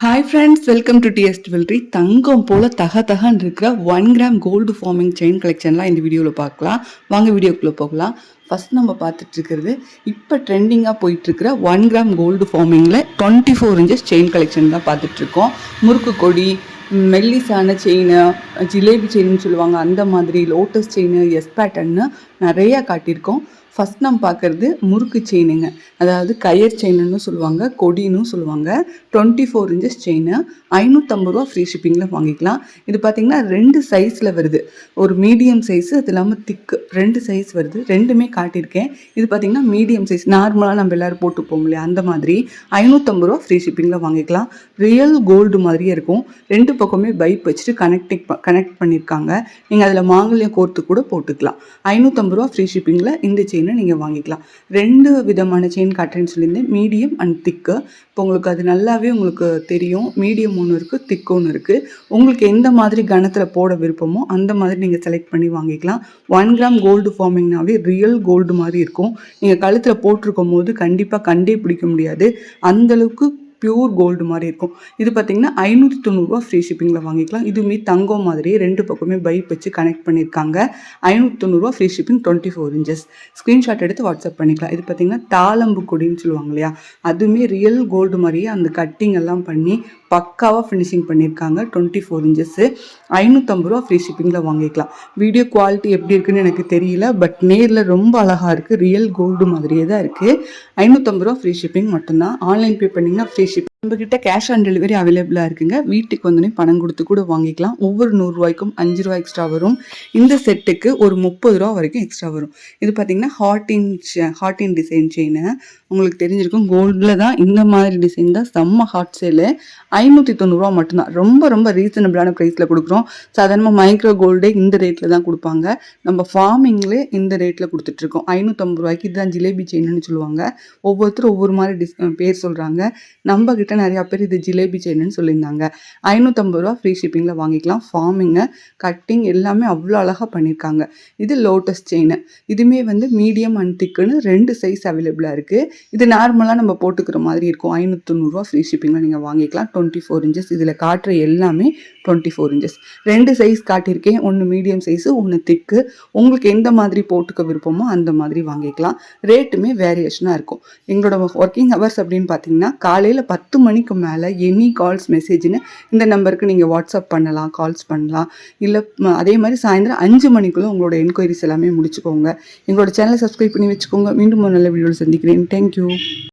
Hi friends welcome to DS jewellery தங்கம் போல் தக தகன்னு இருக்கிற one gram gold forming chain கலெக்ஷன்லாம் இந்த வீடியோவில் பார்க்கலாம். வாங்க வீடியோக்குள்ளே போகலாம். ஃபஸ்ட் நம்ம பார்த்துட்டு இருக்கிறது இப்போ ட்ரெண்டிங்காக போயிட்டுருக்கிற one gram gold ஃபார்மிங்கில் twenty four inches chain collection தான் பார்த்துட்ருக்கோம் முறுக்கு கொடி மெல்லிசான செயின் ஜிலேபி செயின்னு சொல்லுவாங்க அந்த மாதிரி லோட்டஸ் செயின் எஸ் பேட்டர்ன்னு நிறையா காட்டியிருக்கோம். ஃபஸ்ட் நம்ம பார்க்குறது முறுக்கு செயினுங்க அதாவது கயர் செயின்னு சொல்லுவாங்க கொடின்னு சொல்லுவாங்க. டுவெண்ட்டி ஃபோர் இன்ச்சஸ் செயின் ஐநூற்றம்பது ரூபா ஃப்ரீ ஷிப்பிங்கில் வாங்கிக்கலாம். இது பார்த்திங்கன்னா ரெண்டு சைஸில் வருது. ஒரு மீடியம் சைஸு அது இல்லாமல் திக்கு ரெண்டு சைஸ் வருது. ரெண்டுமே காட்டியிருக்கேன். இது பார்த்திங்கன்னா மீடியம் சைஸ் நார்மலாக நம்ம எல்லோரும் போட்டு போக அந்த மாதிரி ஐநூற்றம்பது ரூபா ஃப்ரீ ஷிப்பிங்கில் வாங்கிக்கலாம். ரியல் கோல்டு மாதிரியே இருக்கும். ரெண்டு பக்கமே பைப் வச்சுட்டு கனெக்டிங் கனெக்ட் பண்ணியிருக்காங்க நீங்கள் அதில் மாங்கல்யம் கோர்த்து கூட போட்டுக்கலாம். ஐநூற்றம்பது ரூபா ஃப்ரீ ஷிப்பிங்கில் இந்த செயினை நீங்கள் வாங்கிக்கலாம். ரெண்டு விதமான செயின் காட்டுறேன்னு சொல்லியிருந்தேன். மீடியம் அண்ட் திக்கு இப்போ உங்களுக்கு அது நல்லாவே உங்களுக்கு தெரியும். மீடியம் ஒன்று இருக்குது திக்கு ஒன்று இருக்குது உங்களுக்கு எந்த மாதிரி கணத்தில் போட விருப்பமோ அந்த மாதிரி நீங்கள் செலக்ட் பண்ணி வாங்கிக்கலாம். ஒன் கிராம் கோல்டு ஃபார்மிங்னாவே ரியல் கோல்டு மாதிரி இருக்கும். நீங்கள் கழுத்தில் போட்டிருக்கும் போது கண்டிப்பாக கண்டே பிடிக்க முடியாது. அந்தளவுக்கு பியூர் கோல்டு மாதிரி இருக்கும். இது பார்த்தீங்கன்னா ஐநூற்றி தொண்ணூறுரூவா ஃப்ரீ ஷிப்பிங்கில் வாங்கிக்கலாம். இதுவுமே தங்கம் மாதிரி ரெண்டு பக்கமே பைப் வச்சு கனெக்ட் பண்ணியிருக்காங்க. ஐநூற்றி தொண்ணூறுரூவா free shipping twenty four inches screenshot எடுத்து வாட்ஸ்அப் பண்ணிக்கலாம். இது பார்த்தீங்கன்னா தாளம்பு கொடின்னு சொல்லுவாங்க இல்லையா? அதுவுமே ரியல் கோல்டு மாதிரியே அந்த கட்டிங் எல்லாம் பண்ணி பக்காவாக ஃபினிஷிங் பண்ணியிருக்காங்க. டுவெண்ட்டி ஃபோர் இன்ச்சஸ்ஸு ஐநூற்றம்பது ரூபா ஃப்ரீ ஷிப்பிங்கில் வாங்கிக்கலாம். வீடியோ குவாலிட்டி எப்படி இருக்குன்னு எனக்கு தெரியல. பட் நேரில் ரொம்ப அழகாக இருக்குது ரியல் கோல்டு மாதிரியே தான் இருக்குது ஐநூற்றம்பது ரூபா ஃப்ரீ ஷிப்பிங் மட்டும்தான். ஆன்லைன் பே பண்ணிங்கன்னா ஃப்ரீ değişik நம்மக்கிட்ட கேஷ் ஆன் டெலிவரி அவைலபிளாக இருக்குங்க. வீட்டுக்கு வந்தோடனே பணம் கொடுத்து கூட வாங்கிக்கலாம். ஒவ்வொரு நூறுரூவாய்க்கும் அஞ்சு ரூபா எக்ஸ்ட்ரா வரும். இந்த செட்டுக்கு ஒரு முப்பது ரூபா வரைக்கும் எக்ஸ்ட்ரா வரும். இது பார்த்தீங்கன்னா ஹாட்டின் ஹாட்டின் டிசைன் செயினு உங்களுக்கு தெரிஞ்சிருக்கும். கோல்டில் தான் இந்த மாதிரி டிசைன் தான் செம்ம ஹாட் சேலு ஐநூற்றி தொண்ணூறுரூவா மட்டும்தான் ரொம்ப ரொம்ப ரீசனபிளான ப்ரைஸில் கொடுக்குறோம். சாதாரணமாக மைக்ரோ கோல்டே இந்த ரேட்டில் தான் கொடுப்பாங்க. நம்ம ஃபார்மிங்லேயே இந்த ரேட்டில் கொடுத்துட்ருக்கோம் ஐநூற்றம்பது ரூபாய்க்கு இதுதான் ஜிலேபி செயின்னு சொல்லுவாங்க. ஒவ்வொருத்தரும் ஒவ்வொரு மாதிரி டிஸ் பேர் சொல்கிறாங்க நம்ம கிட்ட நிறையா பேர் இது ஜிலேபி செயின்னு சொல்லியிருந்தாங்க. ஐநூற்றம்பது ரூபா ஃப்ரீ ஷிப்பிங்கில் வாங்கிக்கலாம். ஃபார்மிங்கு கட்டிங் எல்லாமே அவ்வளோ அழகாக பண்ணியிருக்காங்க. இது லோட்டஸ் செயின். இதுவுமே வந்து மீடியம் அண்ட் திக்குன்னு ரெண்டு சைஸ் அவைலபிளாக இருக்குது இது நார்மலாக நம்ம போட்டுக்கிற மாதிரி இருக்கும். ஐநூற்றூறுவா ஃப்ரீ ஷிப்பிங்கில் நீங்கள் வாங்கிக்கலாம். டுவெண்ட்டி ஃபோர் இன்ச்சஸ் இதில் காட்டுற எல்லாமே டுவெண்ட்டி ஃபோர் இன்ச்சஸ் ரெண்டு சைஸ் காட்டியிருக்கேன். ஒன்று மீடியம் சைஸு ஒன்று திக்கு உங்களுக்கு எந்த மாதிரி போட்டுக்க விருப்பமோ அந்த மாதிரி வாங்கிக்கலாம். ரேட்டுமே வேரியேஷனாக இருக்கும். எங்களோட ஒர்க்கிங் ஹவர்ஸ் அப்படின்னு பார்த்தீங்கன்னா காலையில் பத்து மணிக்கு மேலே எனி கால்ஸ் மெசேஜ்னு இந்த நம்பருக்கு நீங்கள் வாட்ஸ்அப் பண்ணலாம் கால்ஸ் பண்ணலாம். இல்லை அதே மாதிரி சாயந்தரம் அஞ்சு மணிக்குள்ளே உங்களோட என்கொயரிஸ் எல்லாமே முடிச்சுக்கோங்க. எங்களோட சேனலை சப்ஸ்கிரைப் பண்ணி வச்சுக்கோங்க. மீண்டும் ஒரு நல்ல வீடியோவில் சந்திக்கிறேன். தேங்க்யூ